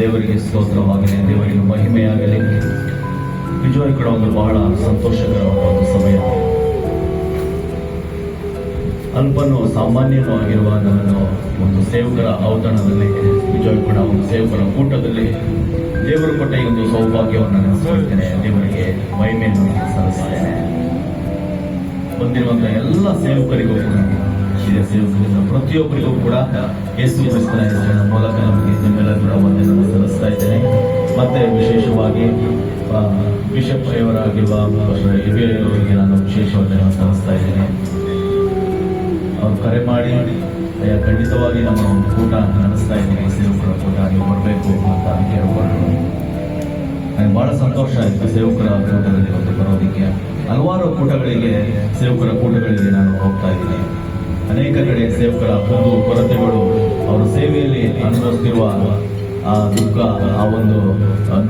ದೇವರಿಗೆ ಸ್ತೋತ್ರವಾಗಲಿ, ದೇವರಿಗೆ ಮಹಿಮೆಯಾಗಲಿ. ನಿಜವಾಗಿ ಕೂಡ ಒಂದು ಬಹಳ ಸಂತೋಷಕರವಾದ ಒಂದು ಸಮಯ. ಅಲ್ಪನು ಸಾಮಾನ್ಯನೂ ಆಗಿರುವ ನನ್ನನ್ನು ಒಂದು ಸೇವಕರ ಔತಣದಲ್ಲಿ ನಿಜವಾಗಿ ಕೂಡ ಒಂದು ಸೇವಕರ ಕೂಟದಲ್ಲಿ ದೇವರು ಕೊಟ್ಟ ಈ ಒಂದು ಸೌಭಾಗ್ಯವನ್ನು ನೆನೆಸ್ಕೊಳ್ತೇನೆ. ದೇವರಿಗೆ ಮಹಿಮೆಯನ್ನು ಸಲ್ಲಿಸ್ತೇನೆ ಬಂದಿರುವಂತಹ ಎಲ್ಲ ಸೇವಕರಿಗೂ ಹಿರಿಯ ಸೇವಕರಿಂದ ಪ್ರತಿಯೊಬ್ಬರಿಗೂ ಕೂಡ ಯೇಸು ಕ್ರಿಸ್ತನ ಹೆಸರಿನ ಮೂಲಕ ನಮಗೆ ನಿಮ್ಮೆಲ್ಲ ಕೂಡ ವಂದನೆಯನ್ನು ಸಲ್ಲಿಸ್ತಾ ಇದ್ದೇನೆ. ಮತ್ತೆ ವಿಶೇಷವಾಗಿ ಬಿಷಪ್ ಅವರಾಗಿರುವ ಅವರಿಗೆ ನಾನು ವಿಶೇಷ ವಂದನೆಯನ್ನು ಸಲ್ಲಿಸ್ತಾ ಇದ್ದೇನೆ. ಅವ್ರು ಕರೆ ಮಾಡಿ ಖಂಡಿತವಾಗಿ ನಮ್ಮ ಒಂದು ಕೂಟ ನಡೆಸ್ತಾ ಇದ್ದೀನಿ. ಸೇವಕರ ಕೂಟ ನೀವು ಬರಬೇಕು ಅಂತ ಕೇಳ್ಕೊಂಡು. ನನಗೆ ಬಹಳ ಸಂತೋಷ ಆಯಿತು ಸೇವಕರ ಕೂಟದಲ್ಲಿ ಒಂದು ಬರೋದಕ್ಕೆ. ಹಲವಾರು ಕೂಟಗಳಿಗೆ ಸೇವಕರ ಕೂಟಗಳಿಗೆ ನಾನು ಹೋಗ್ತಾ ಇದ್ದೀನಿ. ಅನೇಕ ಕಡೆ ಸೇವಕರ ಒಂದು ಕೊರತೆಗಳು ಅವರ ಸೇವೆಯಲ್ಲಿ ಅನುಭವಿಸುತ್ತಿರುವ ಆ ದುಃಖ, ಆ ಒಂದು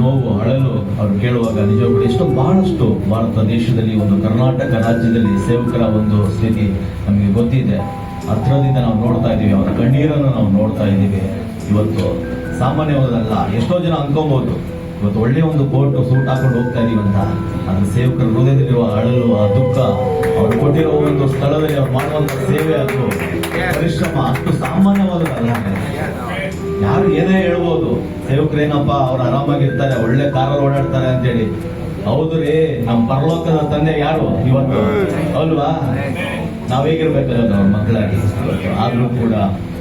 ನೋವು, ಅಳಲು ಅವ್ರು ಕೇಳುವಾಗ ನಿಜವಾಗ್ಲೂ ಎಷ್ಟೋ ಬಹಳಷ್ಟು ಭಾರತ ದೇಶದಲ್ಲಿ ಒಂದು ಕರ್ನಾಟಕ ರಾಜ್ಯದಲ್ಲಿ ಸೇವಕರ ಒಂದು ಸ್ಥಿತಿ ನಮಗೆ ಗೊತ್ತಿದೆ. ಹತ್ರದಿಂದ ನಾವು ನೋಡ್ತಾ ಇದ್ದೀವಿ, ಅವರ ಕಣ್ಣೀರನ್ನು ನಾವು ನೋಡ್ತಾ ಇದ್ದೀವಿ. ಇವತ್ತು ಸಾಮಾನ್ಯವಾದಲ್ಲ ಎಷ್ಟೋ ಜನ ಅನ್ಕೋಬಹುದು ಇವತ್ತು ಒಳ್ಳೆಯ ಒಂದು ಕೋಟ್ ಸೂಟ್ ಹಾಕೊಂಡು ಹೋಗ್ತಾ ಅಂತ. ಅದ್ರ ಸೇವಕರ ಹೃದಯದಲ್ಲಿರುವ ಅಳಲು, ಆ ದುಃಖ, ಅವ್ರು ಕೊಟ್ಟಿರೋ ಒಂದು ಸ್ಥಳದಲ್ಲಿ ಅವ್ರು ಮಾಡುವಂತ ಸೇವೆ ಅದು. ಪರಿಶ್ರಮ, ಅಷ್ಟು ಸಾಮಾನ್ಯವಾದದಲ್ಲ ಯಾರು ಏನೇ ಹೇಳ್ಬೋದು ಸೇವಕರೇನಪ್ಪ ಅವ್ರು ಆರಾಮಾಗಿರ್ತಾರೆ ಒಳ್ಳೆ ಕಾರಲ್ಲಿ ಓಡಾಡ್ತಾರೆ ಅಂತೇಳಿ. ಹೌದು ರೀ ನಮ್ಮ ಪರಲೋಕದ ತಂದೆ ಯಾರು ಇವತ್ತು? ಅಲ್ವಾ? ನಾವ್ ಅವ್ರ ಮಕ್ಕಳಾಗಿ? ಆದ್ರೂ ಕೂಡ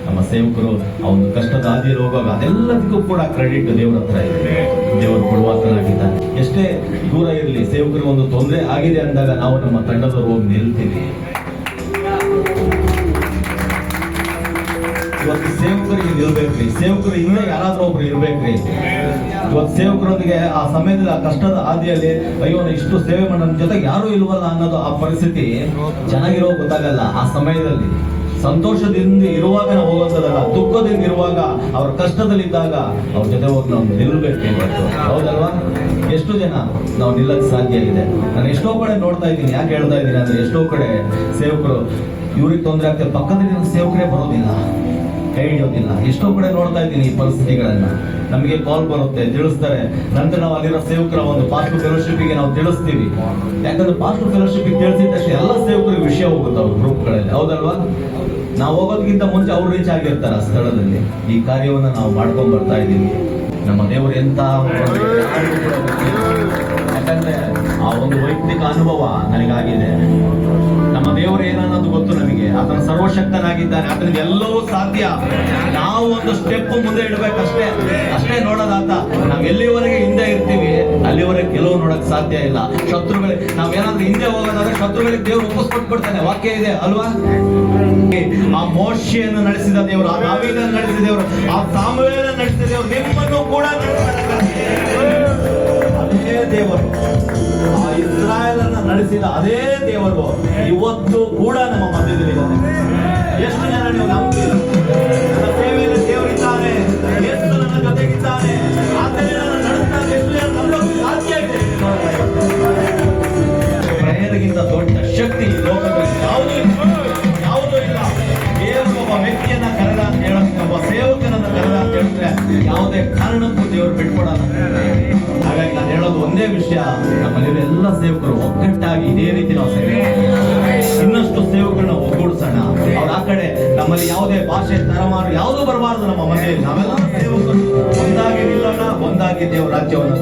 ನಮ್ಮ ಸೇವಕರು, ಆ ಒಂದು ಕಷ್ಟದ ಹಾದಿಯಲ್ಲಿ ಹೋಗುವಾಗ ಅದೆಲ್ಲದಕ್ಕೂ ಕೂಡ ಕ್ರೆಡಿಟ್ ದೇವ್ರ ಹತ್ರ ಇದೆ. ದೇವರು ಕೊಡುವಾತನಾಗಿದ್ದಾನೆ ಎಷ್ಟೇ ದೂರ ಇರಲಿ ಸೇವಕರು ಒಂದು ತೊಂದರೆ ಆಗಿದೆ ಅಂದಾಗ ನಾವು ನಮ್ಮ ತಂಡದವರು ಹೋಗಿ ನಿಲ್ತೀವಿ. ಇವತ್ತು ಸೇವಕರಿಗೆ ನಿಲ್ಬೇಕ್ರಿ. ಸೇವಕರು ಇನ್ನೂ ಯಾರಾದ್ರೂ ಒಬ್ರು ಇರ್ಬೇಕ್ರಿ. ಇವತ್ತು ಸೇವಕರೊಂದಿಗೆ ಆ ಸಮಯದಲ್ಲಿ, ಆ ಕಷ್ಟದ ಹಾದಿಯಲ್ಲಿ, ಅಯ್ಯೋ ಇಷ್ಟು ಸೇವೆ ಮಾಡೋ ಜೊತೆಗೆ ಯಾರು ಇಲ್ವಲ್ಲ ಅನ್ನೋದು ಆ ಪರಿಸ್ಥಿತಿ ಚೆನ್ನಾಗಿರೋ ಗೊತ್ತಾಗಲ್ಲ ಆ ಸಮಯದಲ್ಲಿ. ಸಂತೋಷದಿಂದ ಇರುವಾಗ ನಾವು ಹೋಗೋದಲ್ಲ ದುಃಖದಿಂದ ಇರುವಾಗ ಅವ್ರ ಕಷ್ಟದಲ್ಲಿದ್ದಾಗ ಅವ್ರ ಜೊತೆ ಹೋಗಿ ನಾವು ನಿಲ್ಲಬೇಕು ಇವತ್ತು ಹೌದಲ್ವಾ? ಎಷ್ಟು ಜನ ನಾವು ನಿಲ್ಲಕ್ಕೆ ಸಾಧ್ಯ ಇದೆ? ನಾನು ಎಷ್ಟೋ ಕಡೆ ನೋಡ್ತಾ ಇದ್ದೀನಿ. ಯಾಕೆ ಹೇಳ್ತಾ ಇದ್ದೀನಿ ಅಂದ್ರೆ ಎಷ್ಟೋ ಕಡೆ ಸೇವಕರು, ಇವ್ರಿಗೆ ತೊಂದರೆ ಆಗ್ತದೆ ಪಕ್ಕದಲ್ಲಿ ಸೇವಕರೇ ಬರೋದಿಲ್ಲ. ಕೈ ಹಿಡಿಯೋದಿಲ್ಲ ಎಷ್ಟೋ ಕಡೆ ನೋಡ್ತಾ ಇದ್ದೀನಿ ಈ ಪರಿಸ್ಥಿತಿಗಳನ್ನ. ನಮಗೆ ಕಾಲ್ ಬರುತ್ತೆ, ತಿಳಿಸ್ತಾರೆ. ನಂತರ ನಾವು ಅಲ್ಲಿರೋ ಸೇವಕರ ಒಂದು ಪಾಸ್ಟ್ ಫೆಲೋಶಿಪ್ಗೆ ನಾವು ತಿಳಿಸ್ತೀವಿ. ಯಾಕಂದ್ರೆ ಪಾಸ್ಟ್ ಫೆಲೋಶಿಪ್ ತಿಳಿಸಿದ ತಕ್ಷಣ ಎಲ್ಲ ಸೇವಕರಿಗೆ ವಿಷಯ ಹೋಗುತ್ತೆ ಅವ್ರ ಗ್ರೂಪ್ಗಳಲ್ಲಿ ಹೌದಲ್ವಾ? ನಾವು ಹೋಗೋದಕ್ಕಿಂತ ಮುಂಚೆ ಅವ್ರು ರೀಚ್ ಆಗಿರ್ತಾರೆ ಆ ಸ್ಥಳದಲ್ಲಿ. ಈ ಕಾರ್ಯವನ್ನು ನಾವು ಮಾಡ್ಕೊಂಡ್ ಬರ್ತಾ ಇದ್ದೀವಿ. ನಮ್ಮ ದೇವರು ಎಂತ ಯಾಕಂದ್ರೆ ಆ ಒಂದು ವೈಯಕ್ತಿಕ ಅನುಭವ ನನಗಾಗಿದೆ. ಸರ್ವಶಕ್ತನಾಗಿದ್ದಾನೆ ಆತನಿಗೆ ಎಲ್ಲವೂ ಸಾಧ್ಯ. ನಾವು ಒಂದು ಸ್ಟೆಪ್ ಮುಂದೆ ಇಡ್ಬೇಕಷ್ಟೇ. ಅಷ್ಟೇ ನೋಡೋದಾತ. ನಾವ್ ಎಲ್ಲಿವರೆಗೆ ಹಿಂದೆ ಇರ್ತೀವಿ, ಅಲ್ಲಿವರೆಗೆ ಕೆಲವು ನೋಡಕ್ ಸಾಧ್ಯ ಇಲ್ಲ. ಶತ್ರುಗಳಿಗೆ ನಾವೇನಾದ್ರೂ ಹಿಂದೆ ಹೋಗೋದಾದ್ರೆ ಶತ್ರುಗಳಿಗೆ ದೇವರು ಒಪ್ಪಿಸ್ಕೊಟ್ಬಿಡ್ತಾನೆ ವಾಕ್ಯ ಇದೆ ಅಲ್ವಾ? ಆ ಮೋಶಿಯನ್ನು ನಡೆಸಿದ ದೇವರು, ಆ ನಾವೀದನ್ನು ನಡೆಸಿದ ದೇವರು, ಆ ಸಾಮುವೇಲ ನಡೆಸಿದ ದೇವರು ನಿಮ್ಮನ್ನು ಕೂಡ ದೇವರು. ಆ ಇಸ್ರಾಯೇಲನ್ನ ನಡೆಸಿದ ಅದೇ ದೇವರು. ಇವತ್ತು ಕೂಡ ನಮ್ಮ ಮಧ್ಯದಲ್ಲಿದ್ದಾನೆ ಎಷ್ಟು ಜನ ನೀವು ಯಾವುದೇ ಕಾರಣಕ್ಕೂ ದೇವರು ಬಿಟ್ಕೊಡಲ್ಲ. ಹಾಗಾಗಿ ನಾನು ಹೇಳೋದು ಒಂದೇ ವಿಷಯ ನಮ್ಮಲ್ಲಿರೋ ಎಲ್ಲ ಸೇವಕರು ಒಗ್ಗಟ್ಟಾಗಿ ಇದೇ ರೀತಿ ನಾವು ಸೇವೆ. ಇನ್ನಷ್ಟು ಸೇವಕರನ್ನ ಒಗ್ಗೂಡಿಸೋಣ. ಅವ್ರ ಆ ಕಡೆ ನಮ್ಮಲ್ಲಿ ಯಾವುದೇ ಭಾಷೆ ತರಮಾರು ಯಾವುದೂ ಬರಬಾರದು ನಮ್ಮ ಮನೆಯಲ್ಲಿ. ನಾವೆಲ್ಲ ಸೇವಕರು. ಒಂದಾಗಿ ನಿಲ್ಲೋಣ, ಒಂದಾಗಿ ದೇವರ ರಾಜ್ಯವನ್ನು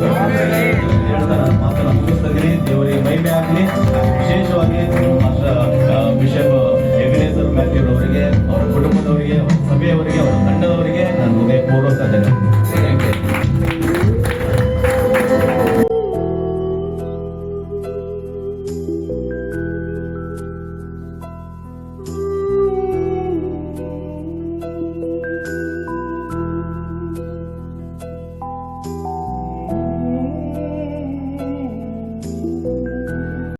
ಹೇಳ್ತಾರೆ ಮಾತ್ರ ಮುಗಿಸ್ತಾ ದೇವರಿಗೆ ಮೈಮೆ ಆಗಲಿ. ವಿಶೇಷವಾಗಿ ಮಾಸ್ಟರ್